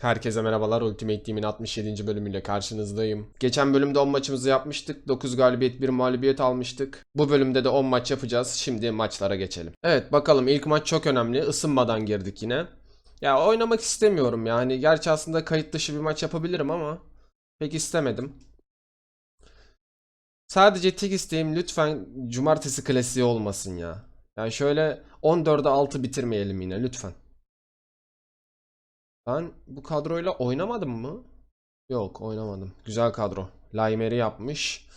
Herkese merhabalar. Ultimate Team'in 67. bölümüyle karşınızdayım. Geçen bölümde 10 maçımızı yapmıştık. 9 galibiyet 1 mağlubiyet almıştık. Bu bölümde de 10 maç yapacağız. Şimdi maçlara geçelim. Evet bakalım ilk maç çok önemli. Isınmadan girdik yine. Ya oynamak istemiyorum yani. Gerçi aslında kayıt dışı bir maç yapabilirim ama pek istemedim. Sadece tek isteğim lütfen cumartesi klasiği olmasın ya. Yani şöyle 14'e 6 bitirmeyelim yine lütfen. Ben bu kadroyla oynamadım mı? Yok oynamadım. Güzel kadro. Laimer'i yapmış.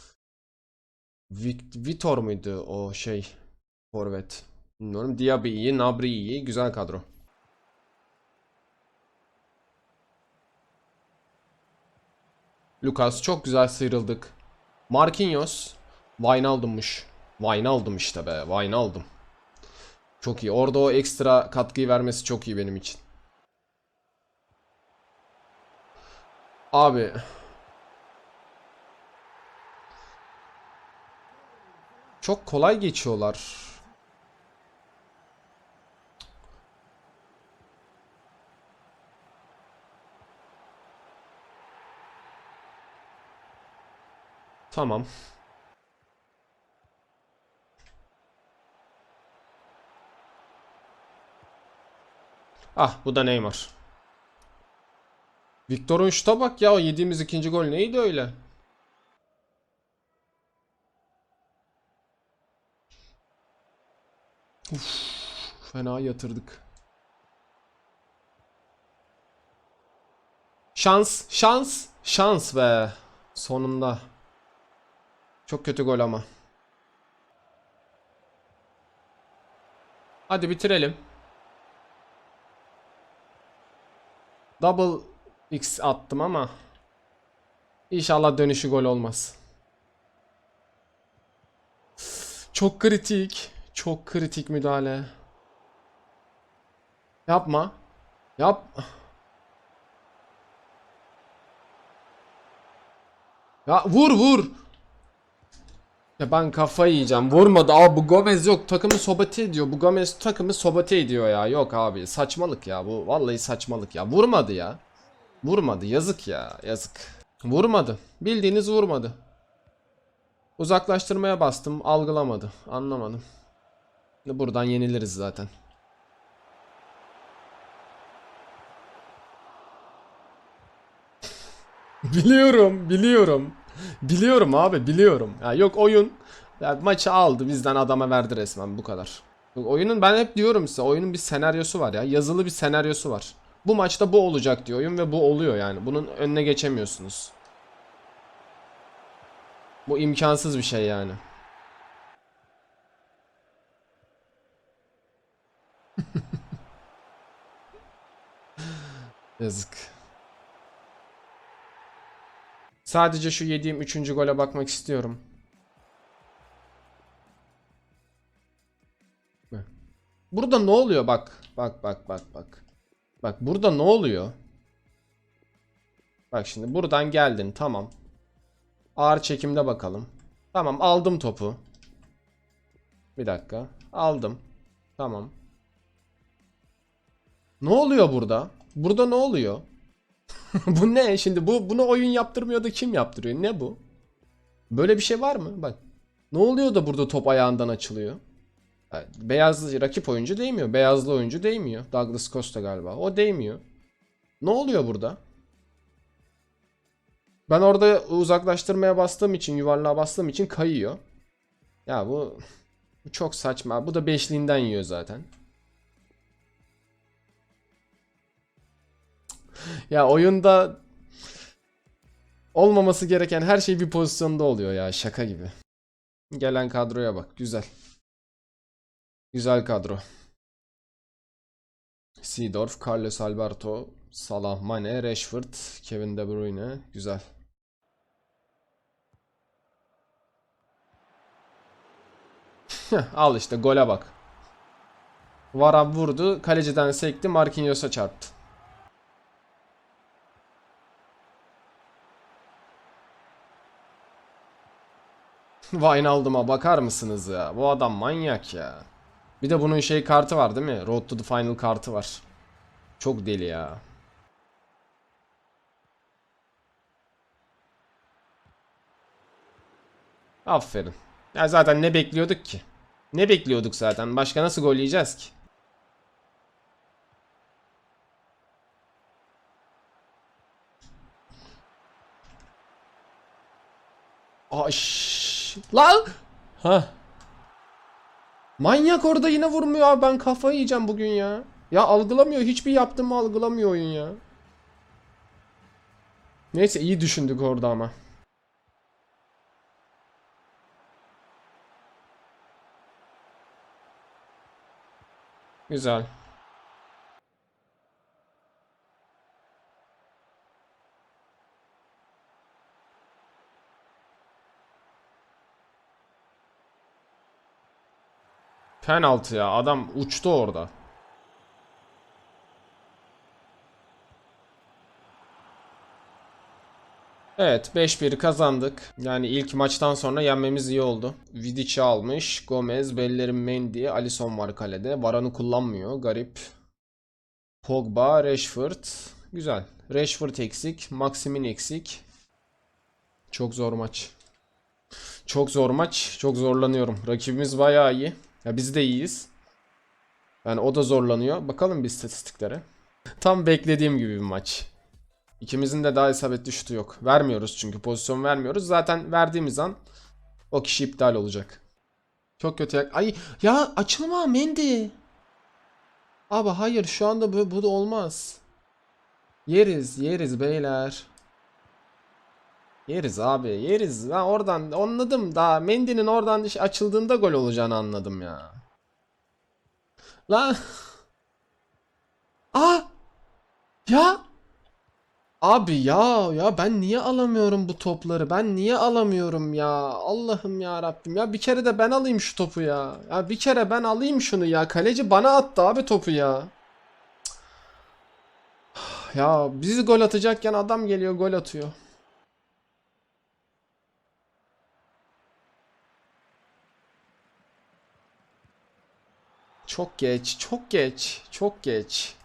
Vitor muydu o şey? Forvet. Bilmiyorum. Diaby iyi. Güzel kadro. Lucas çok güzel sıyrıldık. Marquinhos. Wijnaldum'muş. Wijnaldum işte be. Wijnaldum. Çok iyi. Orada o ekstra katkıyı vermesi çok iyi benim için. Abi. Çok kolay geçiyorlar. Tamam. Ah bu da Neymar. Victor'un şuta bak ya. o Yediğimiz ikinci gol neydi öyle? Uf, fena yatırdık. Şans, şans, şans be. Sonunda. Çok kötü gol ama. Hadi bitirelim. Double X attım ama İnşallah dönüşü gol olmaz. Çok kritik. Çok kritik müdahale. Yapma. Yap. Ya vur vur. Ya ben kafayı yiyeceğim. Vurmadı. Aa bu Gomez yok. Takımı sobote ediyor. Bu Gomez takımı sobote ediyor ya. Yok abi. Saçmalık ya. Bu vallahi saçmalık ya. Vurmadı ya. Vurmadı. Yazık ya. Yazık. Vurmadı. Bildiğiniz vurmadı. Uzaklaştırmaya bastım. Algılamadı. Anlamadım. Buradan yeniliriz zaten. biliyorum. Biliyorum. Biliyorum abi. Biliyorum. Ya yok oyun. Ya maçı aldı. Bizden adama verdi resmen. Bu kadar. Oyunun ben hep diyorum size. Oyunun bir senaryosu var ya. Yazılı bir senaryosu var. Bu maçta bu olacak diyor oyun ve bu oluyor yani. Bunun önüne geçemiyorsunuz. Bu imkansız bir şey yani. Yazık. Sadece şu yediğim 3. gole bakmak istiyorum. Burada ne oluyor bak. Bak bak bak bak. Bak burada ne oluyor? Bak şimdi buradan geldin tamam. Ağır çekimde bakalım. Tamam aldım topu. Bir dakika. Aldım. Tamam. Ne oluyor burada? Burada ne oluyor? bu ne? Şimdi bu bunu oyun yaptırmıyor da kim yaptırıyor? Ne bu? Böyle bir şey var mı? Bak. Ne oluyor da burada top ayağından açılıyor? Beyazlı rakip oyuncu değmiyor. Beyazlı oyuncu değmiyor. Douglas Costa galiba. O değmiyor. Ne oluyor burada? Ben orada uzaklaştırmaya bastığım için, yuvarlığa bastığım için kayıyor. Ya bu, bu çok saçma. Bu da beşliğinden yiyor zaten. Ya oyunda olmaması gereken her şey bir pozisyonda oluyor ya. Şaka gibi. Gelen kadroya bak. Güzel. Güzel kadro. Seedorf, Carlos Alberto, Salah, Mane, Rashford, Kevin De Bruyne. Güzel. Al işte gole bak. Varab vurdu. Kaleciden sekti. Marquinhos'a çarptı. Wijnaldum'a bakar mısınız ya? Bu adam manyak ya. Bir de bunun şey kartı var değil mi? Road to the Final kartı var. Çok deli ya. Aferin. Ya zaten ne bekliyorduk ki? Ne bekliyorduk zaten? Başka nasıl gol yiyeceğiz ki? Aş. Lan! Ha. Manyak orada yine vurmuyor abi. Ben kafayı yiyeceğim bugün ya. Ya algılamıyor. Hiçbir yaptığımı algılamıyor oyun ya. Neyse iyi düşündük orada ama. Güzel. Penaltı ya. Adam uçtu orada. Evet 5-1 kazandık. Yani ilk maçtan sonra yenmemiz iyi oldu. Vidic'i almış. Gomez, Bellerin Mendy, Alisson var kalede. Varan'ı kullanmıyor. Garip. Pogba, Rashford. Güzel. Rashford eksik. Maximin eksik. Çok zor maç. Çok zor maç. Çok zorlanıyorum. Rakibimiz bayağı iyi. Ya biz de iyiyiz. Yani o da zorlanıyor. Bakalım bir istatistiklere. Tam beklediğim gibi bir maç. İkimizin de daha isabetli şutu yok. Vermiyoruz çünkü pozisyon vermiyoruz. Zaten verdiğimiz an o kişi iptal olacak. Çok kötü. yak- Ay ya açılma Mendy. Abi hayır şu anda bu, bu da olmaz. Yeriz yeriz beyler. Yeriz abi yeriz. Ben oradan anladım daha Mendy'nin oradan açıldığında gol olacağını anladım ya. Lan. Aa. Ya. Abi ya ya ben niye alamıyorum bu topları? Ben niye alamıyorum ya? Allah'ım ya Rabbim. Ya bir kere de ben alayım şu topu ya. Ya bir kere ben alayım şunu ya. Kaleci bana attı abi topu ya. Ya bizi gol atacakken adam geliyor gol atıyor. Çok geç, çok geç, çok geç.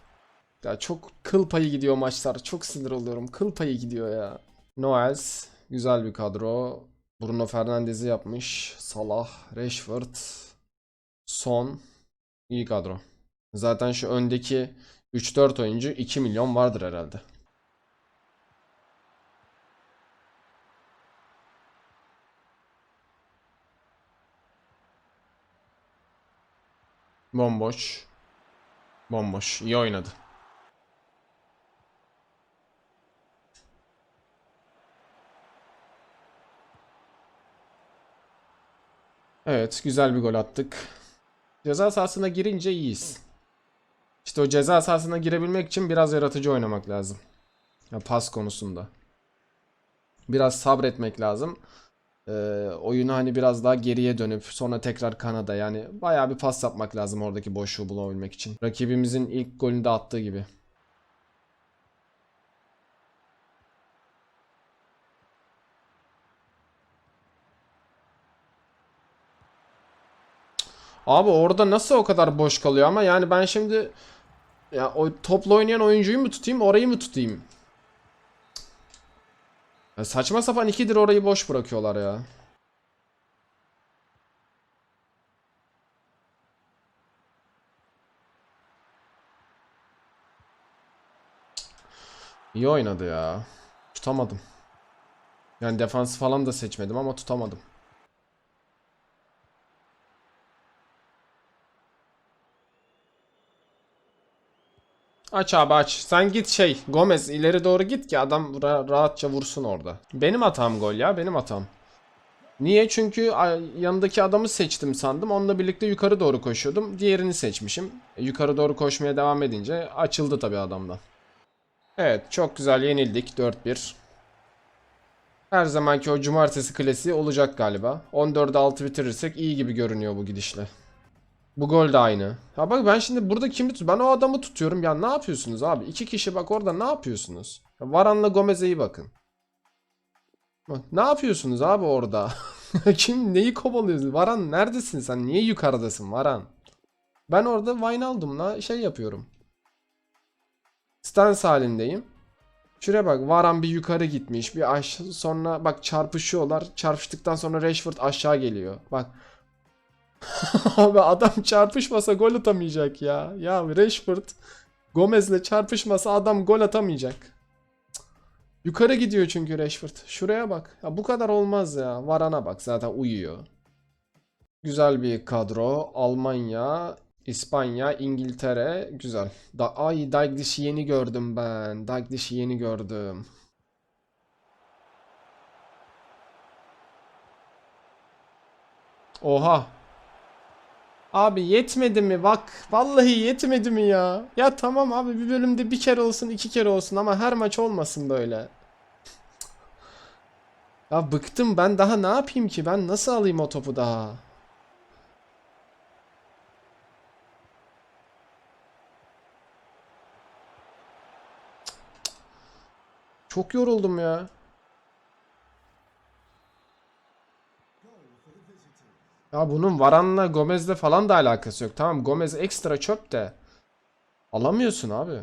Ya çok kıl payı gidiyor maçlar. Çok sinir oluyorum. Kıl payı gidiyor ya. Noels güzel bir kadro. Bruno Fernandes'i yapmış. Salah, Rashford, Son iyi kadro. Zaten şu öndeki 3-4 oyuncu 2 milyon vardır herhalde. Bomboş. Bomboş. İyi oynadı. Evet, güzel bir gol attık. Ceza sahasına girince iyiyiz. İşte o ceza sahasına girebilmek için biraz yaratıcı oynamak lazım. Ya pas konusunda. Biraz sabretmek lazım. Ee, oyunu hani biraz daha geriye dönüp sonra tekrar kanada yani bayağı bir pas yapmak lazım oradaki boşluğu bulabilmek için. Rakibimizin ilk golünü de attığı gibi. Abi orada nasıl o kadar boş kalıyor ama yani ben şimdi ya o topla oynayan oyuncuyu mu tutayım orayı mı tutayım? Ya saçma sapan ikidir orayı boş bırakıyorlar ya. İyi oynadı ya. Tutamadım. Yani defans falan da seçmedim ama tutamadım. Aç abi aç. Sen git şey Gomez ileri doğru git ki adam ra- rahatça vursun orada. Benim hatam gol ya benim hatam. Niye? Çünkü yanındaki adamı seçtim sandım. Onunla birlikte yukarı doğru koşuyordum. Diğerini seçmişim. E, yukarı doğru koşmaya devam edince açıldı tabii adamdan. Evet çok güzel yenildik 4-1. Her zamanki o cumartesi klasiği olacak galiba. 14'e 6 bitirirsek iyi gibi görünüyor bu gidişle. Bu gol de aynı. Ha bak ben şimdi burada kimi tut? Ben o adamı tutuyorum. Ya ne yapıyorsunuz abi? İki kişi bak orada ne yapıyorsunuz? Ya Varan'la Gomez'e iyi bakın. Bak, ne yapıyorsunuz abi orada? Kim neyi kovalıyorsun? Varan neredesin sen? Niye yukarıdasın Varan? Ben orada Wijnaldum'la şey yapıyorum. Stance halindeyim. Şuraya bak Varan bir yukarı gitmiş bir aşağı sonra bak çarpışıyorlar. Çarpıştıktan sonra Rashford aşağı geliyor. Bak. Abi adam çarpışmasa gol atamayacak ya. Ya Rashford Gomez'le çarpışmasa adam gol atamayacak. Yukarı gidiyor çünkü Rashford. Şuraya bak. Ya bu kadar olmaz ya. Varan'a bak zaten uyuyor. Güzel bir kadro. Almanya, İspanya, İngiltere. Güzel. Da Ay Dalglish'i yeni gördüm ben. Dalglish'i yeni gördüm. Oha. Abi yetmedi mi? Bak vallahi yetmedi mi ya? Ya tamam abi bir bölümde bir kere olsun iki kere olsun ama her maç olmasın böyle. Ya bıktım ben daha ne yapayım ki? Ben nasıl alayım o topu daha? Çok yoruldum ya. Ya bunun Varan'la Gomez'le falan da alakası yok. Tamam Gomez ekstra çöp de. Alamıyorsun abi.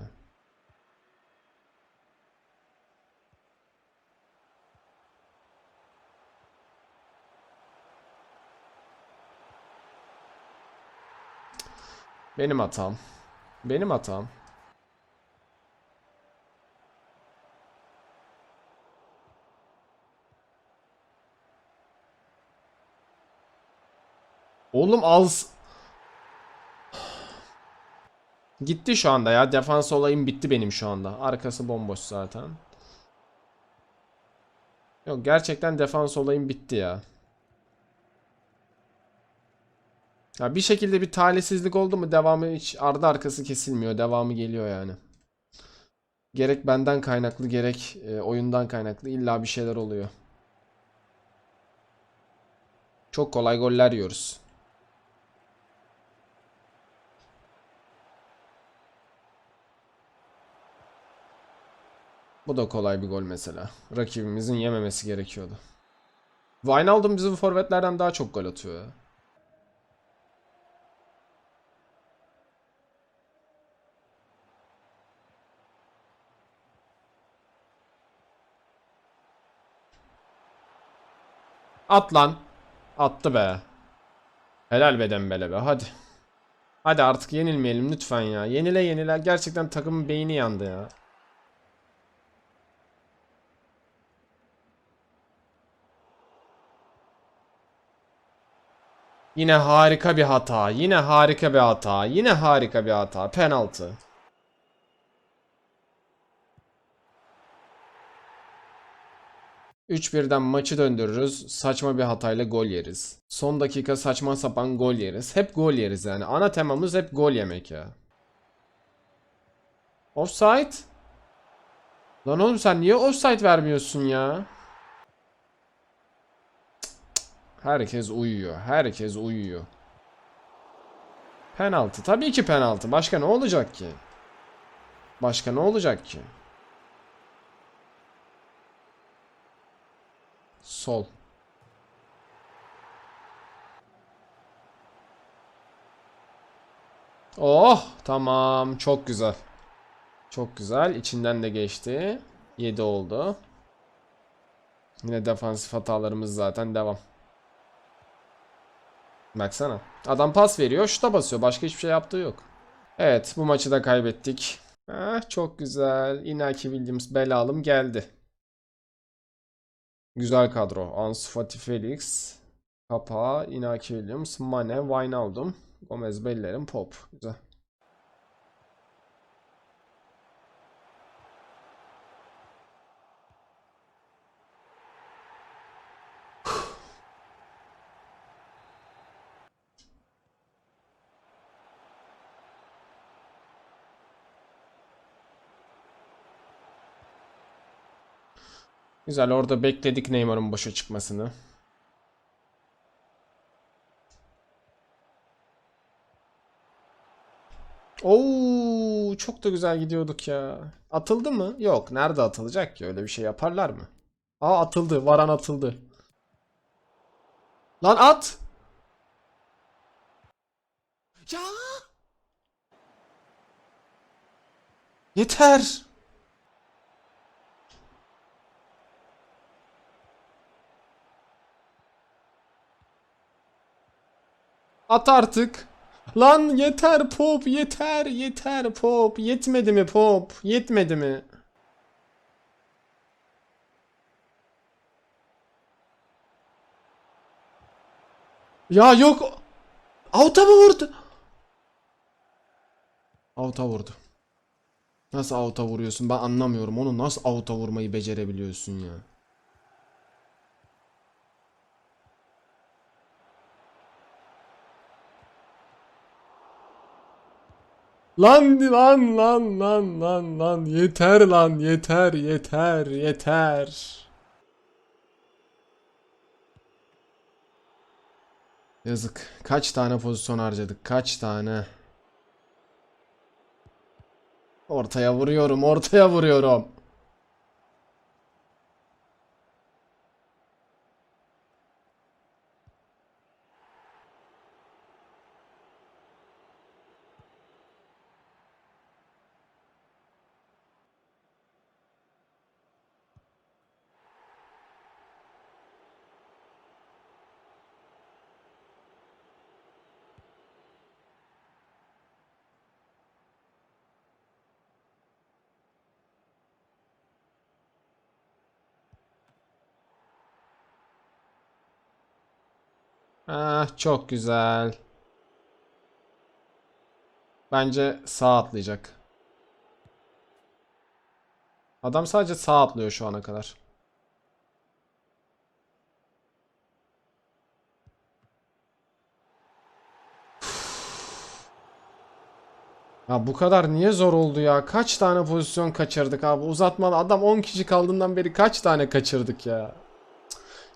Benim hatam. Benim hatam. Oğlum az. Gitti şu anda ya. Defans olayım bitti benim şu anda. Arkası bomboş zaten. Yok gerçekten defans olayım bitti ya. Ya bir şekilde bir talihsizlik oldu mu devamı hiç ardı arkası kesilmiyor. Devamı geliyor yani. Gerek benden kaynaklı gerek e, oyundan kaynaklı illa bir şeyler oluyor. Çok kolay goller yiyoruz. Bu da kolay bir gol mesela. Rakibimizin yememesi gerekiyordu. Wijnaldum bizim forvetlerden daha çok gol atıyor ya. At lan. Attı be. Helal be Dembele be hadi. Hadi artık yenilmeyelim lütfen ya. Yenile yenile gerçekten takımın beyni yandı ya. Yine harika bir hata. Yine harika bir hata. Yine harika bir hata. Penaltı. Üç birden maçı döndürürüz. Saçma bir hatayla gol yeriz. Son dakika saçma sapan gol yeriz. Hep gol yeriz yani. Ana temamız hep gol yemek ya. Offside? Lan oğlum sen niye offside vermiyorsun ya? Herkes uyuyor. Herkes uyuyor. Penaltı. Tabii ki penaltı. Başka ne olacak ki? Başka ne olacak ki? Sol. Oh, tamam. Çok güzel. Çok güzel. İçinden de geçti. 7 oldu. Yine defansif hatalarımız zaten devam. Baksana. Adam pas veriyor, şuta basıyor. Başka hiçbir şey yaptığı yok. Evet, bu maçı da kaybettik. Ah, çok güzel. Inaki Williams belalım geldi. Güzel kadro. Ansu Fati Felix, Papa, Inaki Williams, Mane, Wijnaldum, Gomez, Bellerin, Pop. Güzel. Güzel orada bekledik Neymar'ın boşa çıkmasını. Oo, çok da güzel gidiyorduk ya. Atıldı mı? Yok. Nerede atılacak ki? Öyle bir şey yaparlar mı? Aa atıldı. Varan atıldı. Lan at. Ya. Yeter. At artık. Lan yeter pop yeter yeter pop. Yetmedi mi pop? Yetmedi mi? Ya yok. Out'a mı vurdu? Out'a vurdu. Nasıl out'a vuruyorsun? Ben anlamıyorum. Onu nasıl out'a vurmayı becerebiliyorsun ya? Lan lan lan lan lan lan yeter lan yeter yeter yeter. Yazık. Kaç tane pozisyon harcadık? Kaç tane? Ortaya vuruyorum, ortaya vuruyorum. Ah çok güzel. Bence sağ atlayacak. Adam sadece sağ atlıyor şu ana kadar. Ya bu kadar niye zor oldu ya? Kaç tane pozisyon kaçırdık abi? Uzatmalı adam 10 kişi kaldığından beri kaç tane kaçırdık ya?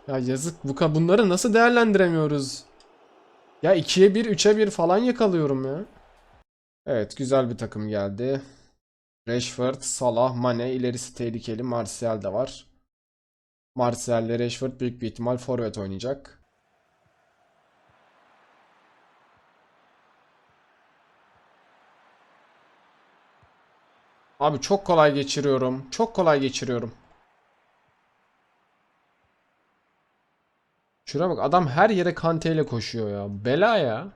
Ya yazık bu bunları nasıl değerlendiremiyoruz? Ya 2'ye 1, 3'e 1 falan yakalıyorum ya. Evet, güzel bir takım geldi. Rashford, Salah, Mane, ilerisi tehlikeli. Martial de var. Martial ile Rashford büyük bir ihtimal forvet oynayacak. Abi çok kolay geçiriyorum. Çok kolay geçiriyorum. Şuraya bak adam her yere Kante ile koşuyor ya. Bela ya.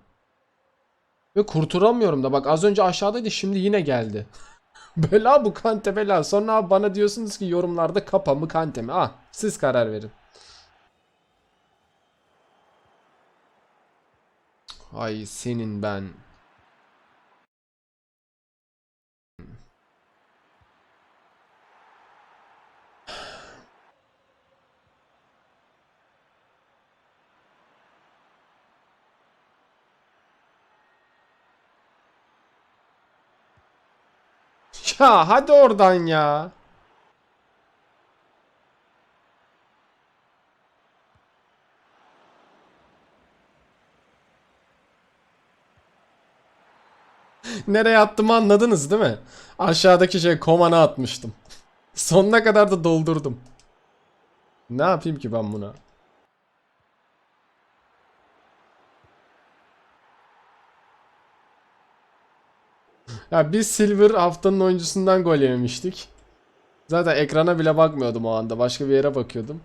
Ve kurtulamıyorum da bak az önce aşağıdaydı şimdi yine geldi. bela bu Kante bela. Sonra bana diyorsunuz ki yorumlarda Kapa mı Kante mi? Ah siz karar verin. Ay senin ben. Ya hadi oradan ya. Nereye attığımı anladınız değil mi? Aşağıdaki şey komana atmıştım. Sonuna kadar da doldurdum. Ne yapayım ki ben buna? Ya biz Silver haftanın oyuncusundan gol yememiştik. Zaten ekrana bile bakmıyordum o anda. Başka bir yere bakıyordum.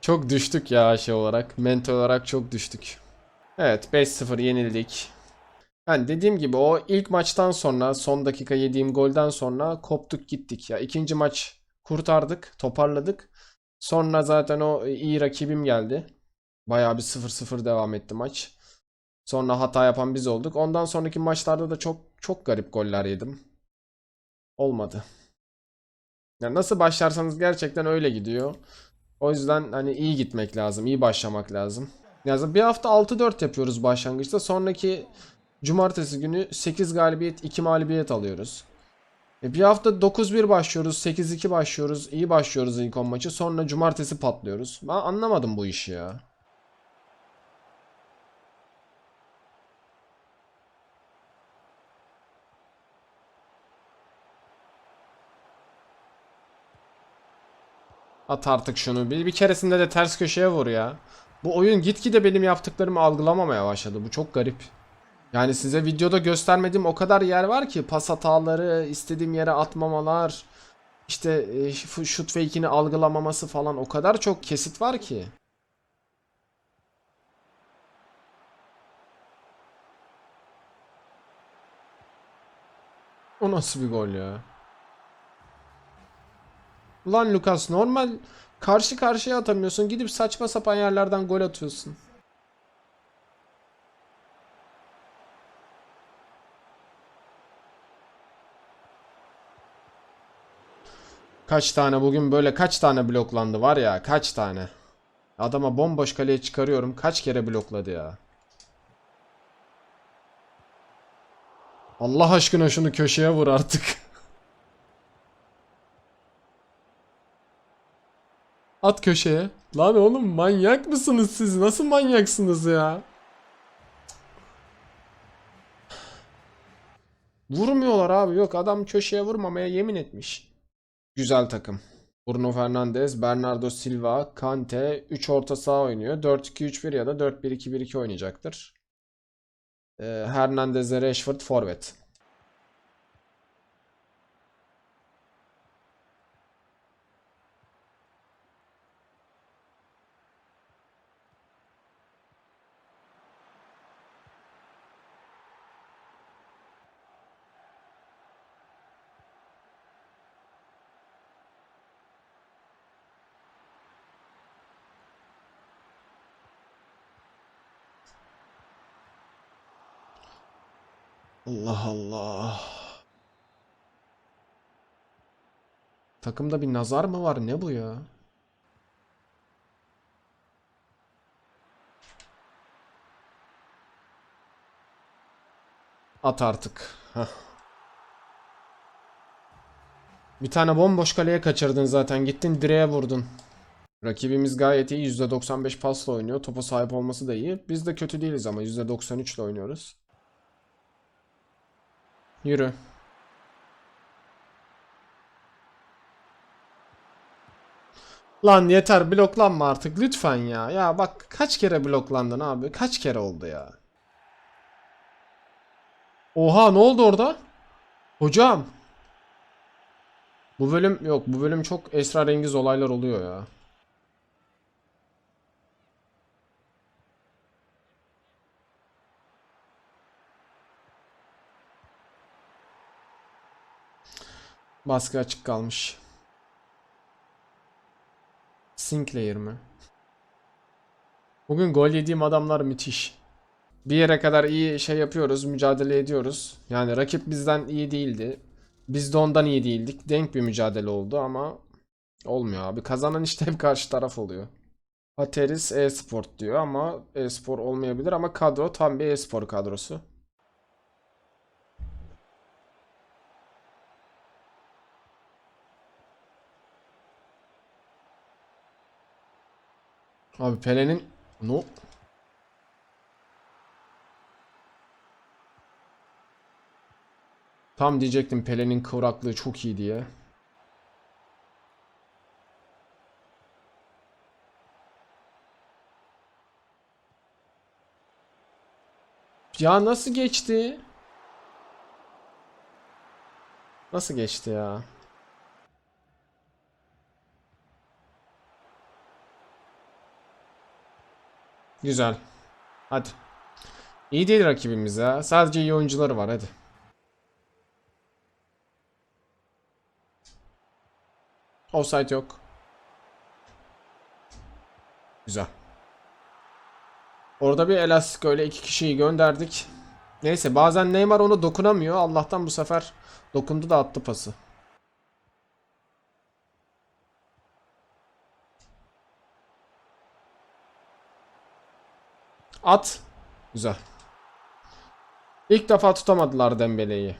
Çok düştük ya şey olarak. Mental olarak çok düştük. Evet 5-0 yenildik. Yani dediğim gibi o ilk maçtan sonra son dakika yediğim golden sonra koptuk gittik ya. İkinci maç kurtardık, toparladık. Sonra zaten o iyi rakibim geldi. Bayağı bir 0-0 devam etti maç. Sonra hata yapan biz olduk. Ondan sonraki maçlarda da çok çok garip goller yedim. Olmadı. Yani nasıl başlarsanız gerçekten öyle gidiyor. O yüzden hani iyi gitmek lazım, iyi başlamak lazım. Yani bir hafta 6-4 yapıyoruz başlangıçta. Sonraki cumartesi günü 8 galibiyet, 2 mağlubiyet alıyoruz. E bir hafta 9-1 başlıyoruz, 8-2 başlıyoruz, iyi başlıyoruz ilk 10 maçı. Sonra cumartesi patlıyoruz. Ben anlamadım bu işi ya. At artık şunu. Bir, bir keresinde de ters köşeye vur ya. Bu oyun gitgide benim yaptıklarımı algılamamaya başladı. Bu çok garip. Yani size videoda göstermediğim o kadar yer var ki pas hataları, istediğim yere atmamalar, işte e, şut fake'ini algılamaması falan o kadar çok kesit var ki. O nasıl bir gol ya? Ulan Lucas normal karşı karşıya atamıyorsun. Gidip saçma sapan yerlerden gol atıyorsun. Kaç tane bugün böyle kaç tane bloklandı var ya kaç tane. Adama bomboş kaleye çıkarıyorum. Kaç kere blokladı ya. Allah aşkına şunu köşeye vur artık. At köşeye. Lan oğlum manyak mısınız siz? Nasıl manyaksınız ya? Vurmuyorlar abi. Yok adam köşeye vurmamaya yemin etmiş. Güzel takım. Bruno Fernandes, Bernardo Silva, Kante 3 orta saha oynuyor. 4-2-3-1 ya da 4-1-2-1-2 oynayacaktır. Ee, Hernandez Rashford forvet. Allah Allah. Takımda bir nazar mı var? Ne bu ya? At artık. Heh. Bir tane bomboş kaleye kaçırdın zaten. Gittin direğe vurdun. Rakibimiz gayet iyi. %95 pasla oynuyor. Topa sahip olması da iyi. Biz de kötü değiliz ama %93 ile oynuyoruz. Yürü. Lan yeter bloklanma artık lütfen ya. Ya bak kaç kere bloklandın abi? Kaç kere oldu ya? Oha ne oldu orada? Hocam. Bu bölüm yok. Bu bölüm çok esrarengiz olaylar oluyor ya. Baskı açık kalmış. Sinclair mi? Bugün gol yediğim adamlar müthiş. Bir yere kadar iyi şey yapıyoruz, mücadele ediyoruz. Yani rakip bizden iyi değildi. Biz de ondan iyi değildik. Denk bir mücadele oldu ama olmuyor abi. Kazanan işte hep karşı taraf oluyor. Ateris e-sport diyor ama e-spor olmayabilir ama kadro tam bir e-spor kadrosu. Abi Pele'nin no Tam diyecektim Pele'nin kıvraklığı çok iyi diye. Ya nasıl geçti? Nasıl geçti ya? Güzel. Hadi. İyi değil rakibimiz ya. Sadece iyi oyuncuları var hadi. Offside yok. Güzel. Orada bir elastik öyle iki kişiyi gönderdik. Neyse bazen Neymar onu dokunamıyor. Allah'tan bu sefer dokundu da attı pası. At. Güzel. İlk defa tutamadılar Dembele'yi.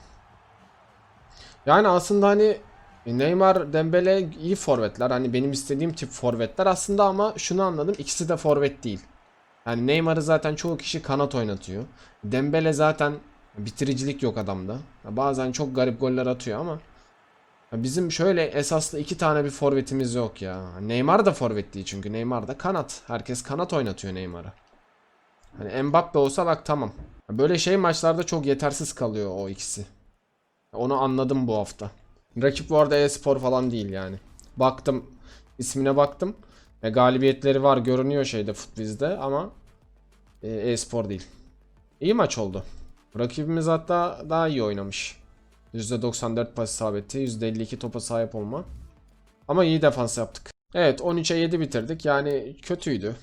Yani aslında hani Neymar, Dembele iyi forvetler. Hani benim istediğim tip forvetler aslında ama şunu anladım. ikisi de forvet değil. Yani Neymar'ı zaten çoğu kişi kanat oynatıyor. Dembele zaten bitiricilik yok adamda. Bazen çok garip goller atıyor ama bizim şöyle esaslı iki tane bir forvetimiz yok ya. Neymar da forvet değil çünkü Neymar da kanat. Herkes kanat oynatıyor Neymar'ı. Hani Mbappe olsa bak tamam. Böyle şey maçlarda çok yetersiz kalıyor o ikisi. Onu anladım bu hafta. Rakip bu arada e-spor falan değil yani. Baktım ismine baktım. E, galibiyetleri var görünüyor şeyde Futbiz'de ama e, e-spor değil. İyi maç oldu. Rakibimiz hatta daha iyi oynamış. %94 pas isabeti, %52 topa sahip olma. Ama iyi defans yaptık. Evet 13'e 7 bitirdik. Yani kötüydü.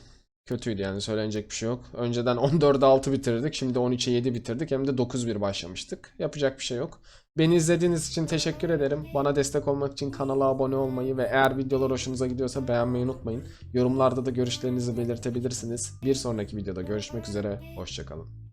Kötüydü yani söylenecek bir şey yok. Önceden 14'e 6 bitirdik. Şimdi 13'e 7 bitirdik. Hem de 9-1 başlamıştık. Yapacak bir şey yok. Beni izlediğiniz için teşekkür ederim. Bana destek olmak için kanala abone olmayı ve eğer videolar hoşunuza gidiyorsa beğenmeyi unutmayın. Yorumlarda da görüşlerinizi belirtebilirsiniz. Bir sonraki videoda görüşmek üzere. Hoşçakalın.